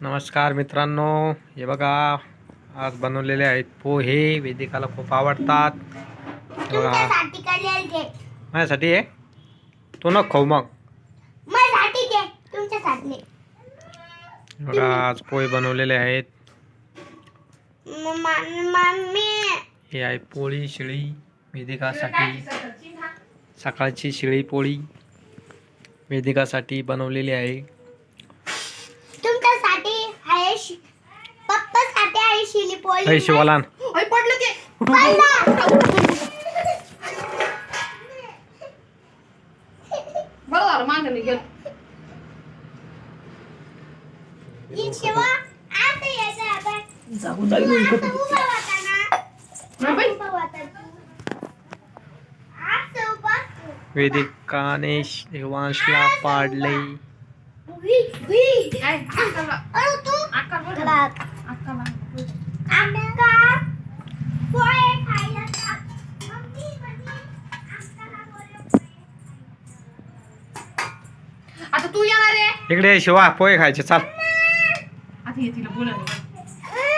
नमस्कार मित्रांनो. हे बघा आज बनवलेले आहेत पोहे वेदिकाला खूप आवडतात. माझ्यासाठी आहे? तू न खाऊ मग. माझ्यासाठी घे तुमच्यासाठी. हे बघा आज पोहे बनवलेले आहेत. मम्मा- मम्मी हे आहे पोळी शिळी वेदिकासाठी सकाळची शिळी पोळी वेदिकासाठी बनवलेली आहे. आहे शि- पप्पासाठी आहे शिली पोळी अय शिवालान ओय, पडलं ते. बरं झालं मागं नाही गेलं. ही शिवा आता यायचं आपण जाऊ आता उभा होता ना. नाही बाई. उभा होता तू. आता उभा तू. वेदिकाने शिवांशला पाडले अरे तू अक्का बरं. बघ. अक्काला. आमका पोहे खायला टाक. मम्मी म्हणे, आमकाला बोलव पोहे आता तू येणार आहे? इकडे शिवा पोहे खायचे चाल. आता ये तिला बोलायला